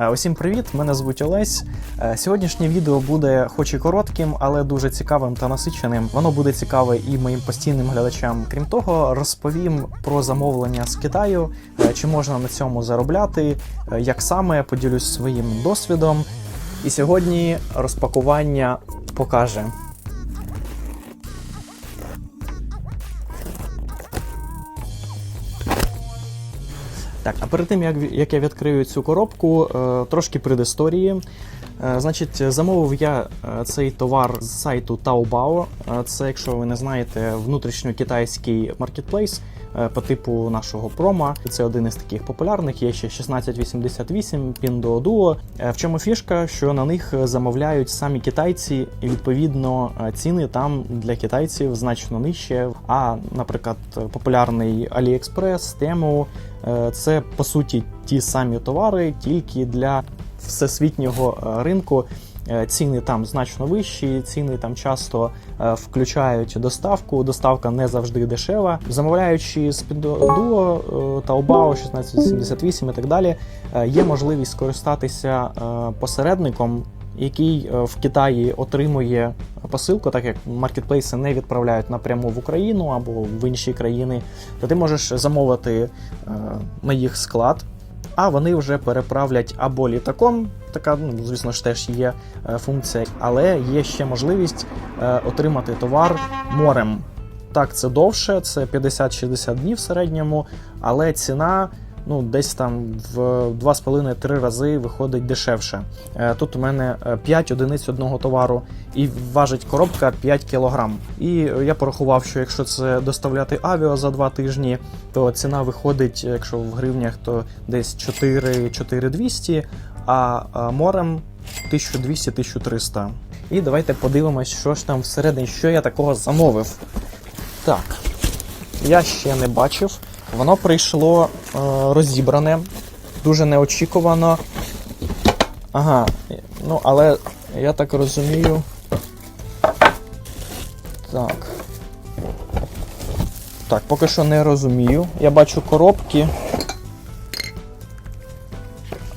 Е, Усім привіт! Мене звуть Олесь. Е, Сьогоднішнє відео буде хоч і коротким, але дуже цікавим та насиченим. Воно буде цікаве і моїм постійним глядачам. Крім того, розповім про замовлення з Китаю, е, чи можна на цьому заробляти, як саме поділюсь своїм досвідом. І сьогодні розпакування покаже. Так, а перед тим як, як я відкрию цю коробку, е, трошки предісторії. Е, значить, замовив я е, цей товар з сайту Taobao. Е, Це, якщо ви не знаєте, внутрішньокитайський маркетплейс по типу нашого промо. Це один із таких популярних. Є ще 1688, Pinduoduo. В чому фішка, що на них замовляють самі китайці, і відповідно ціни там для китайців значно нижче. А, наприклад, популярний AliExpress, Temu це по суті ті самі товари, тільки для всесвітнього е, ринку. Е, Ціни там значно вищі, ціни там часто е, включають доставку. Доставка не завжди дешева. Замовляючи з Pinduoduo, е, Taobao, 1678 і так далі, є можливість скористатися посередником, який в Китаї отримує посилку, так як маркетплейси не відправляють напряму в Україну або в інші країни, то ти можеш замовити на їх склад а вони вже переправлять або літаком. Така, ну, звісно ж, теж є е, функція, але є ще можливість е, отримати товар морем. Так, це довше, це 50-60 днів в середньому, але ціна ну, десь там в 2,5-3 рази виходить дешевше. Е, Тут у мене 5 одиниць одного товару і важить коробка 5 кг. І я порахував, що якщо це доставляти авіо за 2 тижні, то ціна виходить, якщо в гривнях, то десь 4-4200, а а морем 1200-1300. І давайте подивимось, що ж там всередині, що я такого замовив. Так, я ще не бачив. Воно прийшло е, розібране, дуже неочікувано. Ага, ну але я так розумію. Так. Так, поки що не розумію. Я бачу коробки.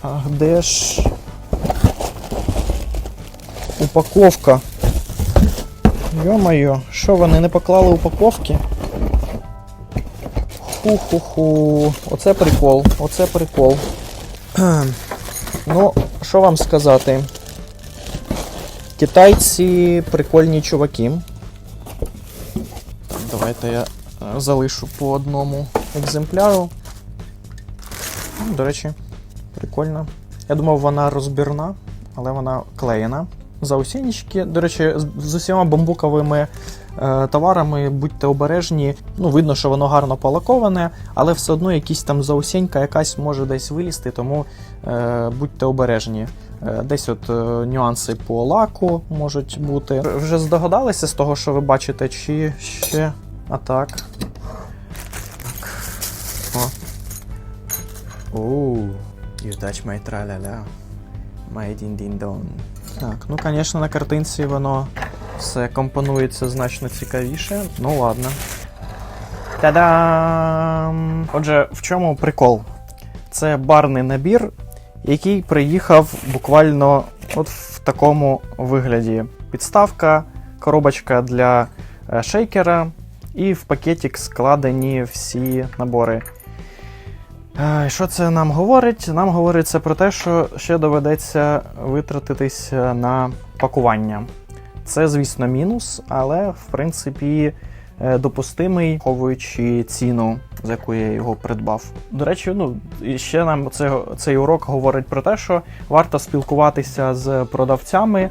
А де ж упаковка? Йо-моє, що вони не поклали упаковки? Ху-ху-ху. Оце прикол, оце прикол. Ну, що вам сказати? Китайці прикольні чуваки. Давайте я е, залишу по одному екземпляру. До речі, прикольно. Я думав, вона розбірна, але вона клеєна. Заусінічки. До речі, з- усіма бамбуковими е, товарами будьте обережні. Ну, видно, що воно гарно полаковане, але все одно якісь там заусінька якась може десь вилізти, тому е, будьте обережні. Е, Десь от е, нюанси по лаку можуть бути. Вже здогадалися з того, що ви бачите, чи ще. А. Так. О. Оу. You touch my tra-la-la. My din-din-don. Так, ну, звісно, на картинці воно все компонується значно цікавіше. Ну ладно. Та-дам! Отже, в чому прикол? Це барний набір, який приїхав буквально от в такому вигляді. Підставка, коробочка для е, шейкера, і в пакетик складені всі набори. Е, Що це нам говорить? Нам говорить це про те, що ще доведеться витратитися на пакування. Це, звісно, мінус, але в принципі е, допустимий, враховуючи ціну, за яку я його придбав. До речі, ну і ще нам це, цей урок говорить про те, що варто спілкуватися з продавцями, е,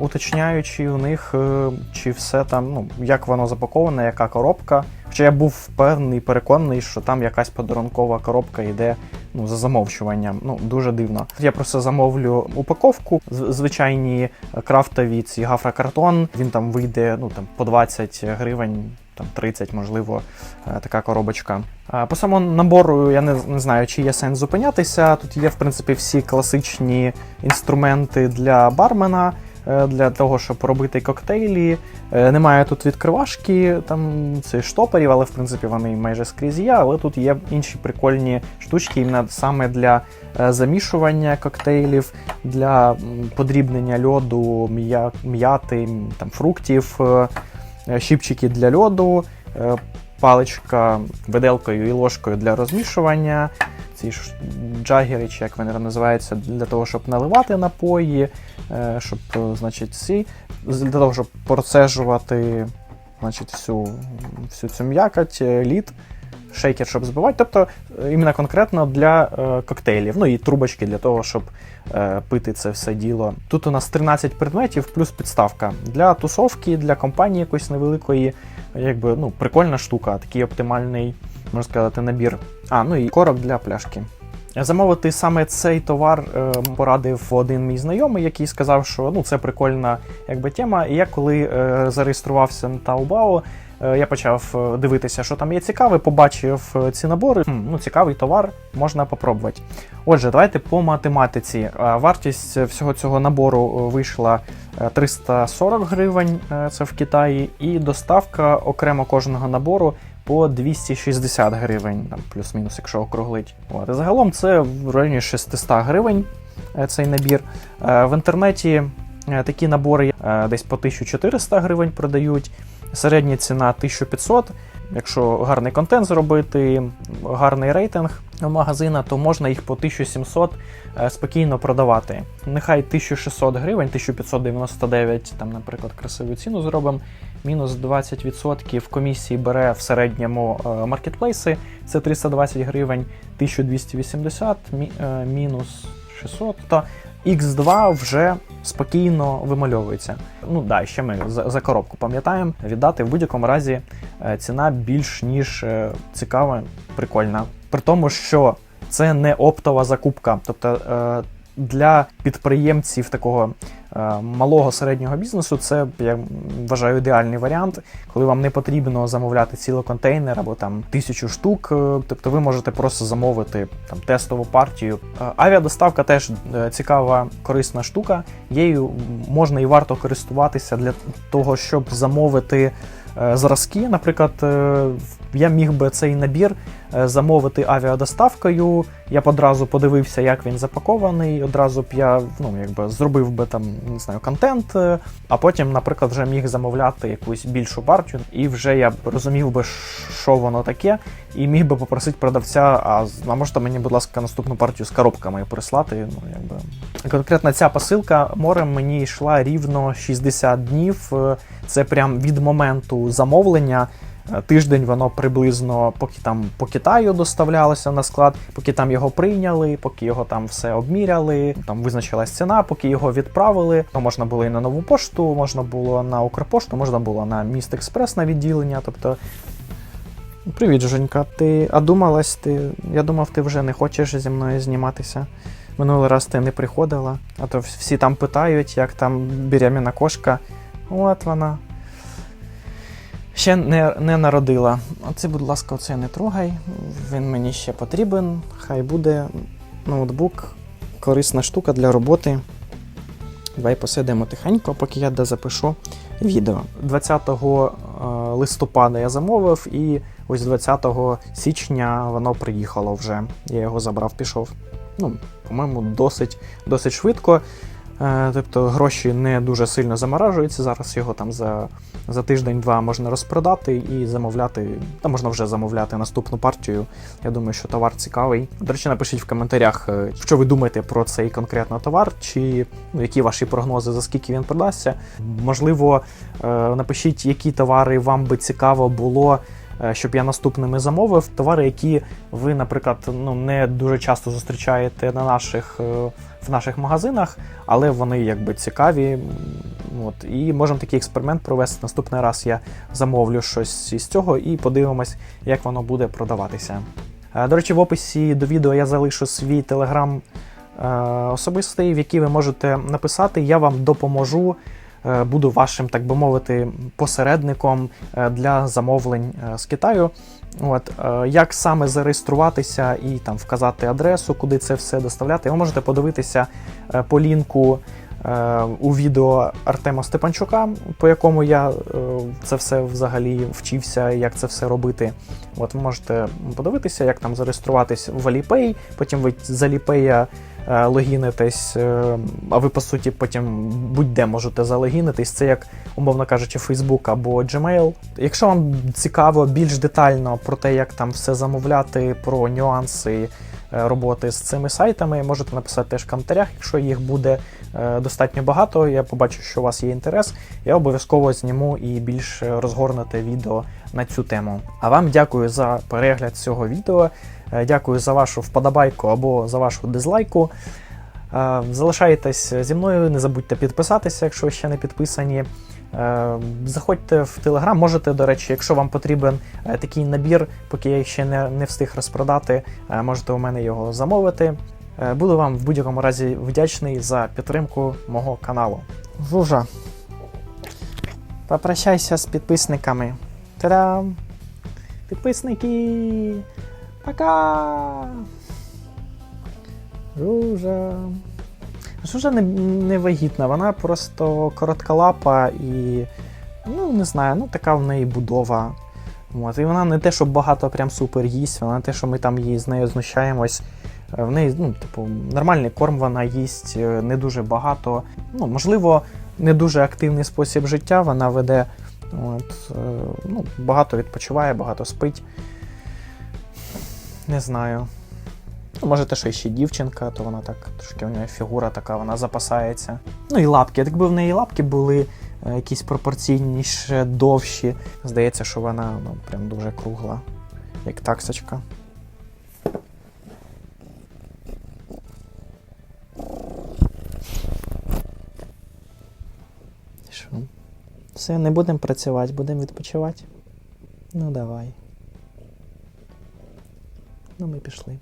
уточняючи у них, е, чи все там, ну, як воно запаковане, яка коробка. Хоча я був впевнений, переконаний, що там якась подарункова коробка йде ну, за замовчуванням. Ну, дуже дивно. Я просто замовлю упаковку, звичайні е, крафтові ці гафрокартон. Він там вийде ну, там, по 20 гривень. Там 30, можливо, е, така коробочка. По самому набору я не, не знаю, чи є сенс зупинятися. Тут є, в принципі, всі класичні інструменти для бармена. е, для того, щоб робити коктейлі. Е, Немає тут відкривашки, там це штоперів, але в принципі вони майже скрізь є. Але тут є інші прикольні штучки, саме для замішування коктейлів, для подрібнення льоду, м'я- м'яти, там, фруктів, е, щипчики для льоду, е, паличка виделкою і ложкою для розмішування. Ці джагери, чи як вони називаються, для того, щоб наливати напої, е, щоб, значить, ці, для того, щоб процежувати значить, всю, всю цю м'якоть, лід, шейкер, щоб збивати. Тобто е, іменно конкретно для е, коктейлів. Ну і трубочки для того, щоб е, пити це все діло. Тут у нас 13 предметів плюс підставка. Для тусовки, для компанії якоїсь невеликої, якби ну, прикольна штука, такий оптимальний, можна сказати, набір. А, ну і корок для пляшки. Замовити саме цей товар е, порадив один мій знайомий, який сказав, що ну це прикольна якби тема. І я коли е, зареєструвався на е, я почав е, дивитися, що там є цікаве, побачив е, ці набори. Хм, ну, цікавий товар, можна попробувати. Отже, давайте по математиці. Е, Вартість всього цього набору е, вийшла е, 340 гривень, е, це в Китаї, і доставка окремо кожного набору по 260 гривень, плюс-мінус, якщо округлить. От. Загалом це в районі 600 гривень е, цей набір. Е, В інтернеті е, такі набори е, десь по 1400 гривень продають. Середня ціна 1500. Якщо гарний контент зробити, гарний рейтинг магазина, то можна їх по 1700 е, спокійно продавати. Нехай 1600 гривень, 1599, там, наприклад, красиву ціну зробимо. Мінус 20% комісії бере в середньому е, маркетплейси, це 320 гривень, 1280, мі- е, мінус 600. То X2 вже спокійно вимальовується. Ну да, ще ми за, за коробку пам'ятаємо. Віддати в будь-якому разі е, ціна більш ніж е, цікава, прикольна. При тому, що це не оптова закупка. Тобто е, для підприємців такого малого середнього бізнесу це я вважаю ідеальний варіант, коли вам не потрібно замовляти цілий контейнер або там тисячу штук. е, Тобто ви можете просто замовити там тестову партію. Е, Авіадоставка теж е, цікава, корисна штука. Її можна і варто користуватися для того, щоб замовити е, зразки. Наприклад, е, я міг би цей набір е, замовити авіадоставкою. Я б одразу подивився, як він запакований. Одразу б я ну, якби зробив би там не знаю, контент, е, а потім, наприклад, вже міг замовляти якусь більшу партію, і вже я б розумів би, що воно таке, і міг би попросити продавця, а, а можете мені, будь ласка, наступну партію з коробками прислати. Ну, якби. Конкретно ця посилка морем мені йшла рівно 60 днів. Е, Це прям від моменту замовлення. Е, Тиждень воно приблизно поки там по Китаю доставлялося на склад, поки там його прийняли, поки його там все обміряли, там визначилась ціна, поки його відправили. То можна було і на нову пошту, можна було на Укрпошту, можна було на Міст Експрес на відділення. Тобто. Привіт, Женька. Ти а думалась ти. Я думав, ти вже не хочеш зі мною зніматися. Минулий раз ти не приходила, а то всі там питають, як там беременна кошка. От вона. Ще не, не народила. Оце, будь ласка, оце не трогай. Він мені ще потрібен. Хай буде ноутбук, корисна штука для роботи. Давай посидимо тихенько, поки я дозапишу відео. 20 е, листопада я замовив, і ось 20 січня воно приїхало вже. Я його забрав, пішов. Ну, по-моєму, досить, досить швидко. Е, Тобто гроші не дуже сильно заморажуються. Зараз його там за, за тиждень-два можна розпродати і замовляти. Та можна вже замовляти наступну партію. Я думаю, що товар цікавий. До речі, напишіть в коментарях, е, що ви думаєте про цей конкретно товар, чи ну, які ваші прогнози, за скільки він продасться. Можливо, е, напишіть, які товари вам би цікаво було. Щоб я наступними замовив товари, які ви, наприклад, ну не дуже часто зустрічаєте на наших в наших магазинах, але вони якби цікаві. От, і можемо такий експеримент провести. Наступний раз я замовлю щось із цього і подивимось, як воно буде продаватися. Е, До речі, в описі до відео я залишу свій телеграм е, особистий, в який ви можете написати. Я вам допоможу. е, Буду вашим, так би мовити, посередником для замовлень з Китаю. От, е, як саме зареєструватися і там вказати адресу, куди це все доставляти, ви можете подивитися е, по лінку е, у відео Артема Степанчука, по якому я це все взагалі вчився, як це все робити. От ви можете подивитися, як там зареєструватись в Alipay, потім ви з Alipay логінитесь, е, а ви по суті потім будь-де можете залогінитись. Це як, умовно кажучи, Facebook або Gmail. Якщо вам цікаво більш детально про те, як там все замовляти, про нюанси е, роботи з цими сайтами, можете написати теж в коментарях, якщо їх буде е, достатньо багато. Я побачу, що у вас є інтерес. Я обов'язково зніму і більш розгорнуте відео на цю тему. А вам дякую за перегляд цього відео. Е, Дякую за вашу вподобайку або за вашу дизлайку. Е, Залишайтесь зі мною, не забудьте підписатися, якщо ви ще не підписані. Е, Заходьте в Телеграм, можете, до речі, якщо вам потрібен такий набір, поки я ще не, не встиг розпродати, можете у мене його замовити. Буду вам в будь-якому разі вдячний за підтримку мого каналу. Жужа, попрощайся з підписниками. Та-дам! Підписники! Пока! Жужа. Жужа не, не вагітна, вона просто коротколапа і. Ну, не знаю, ну така в неї будова. От. І вона не те, що багато прям супер їсть, вона не те, що ми там її з нею знущаємось. Е, В неї, ну, типу, нормальний корм вона їсть, е, не дуже багато. Ну, можливо, не дуже активний спосіб життя вона веде. От, е, ну, багато відпочиває, багато спить. Не знаю. Може, те, що ще дівчинка, то вона так трошки у неї фігура така, вона запасається. Ну і лапки. Якби в неї лапки були е, якісь пропорційніше, довші. Здається, що вона ну, прям дуже кругла, як таксочка. Все, не будемо працювати, будемо відпочивати. Ну давай. Ну, ми пішли.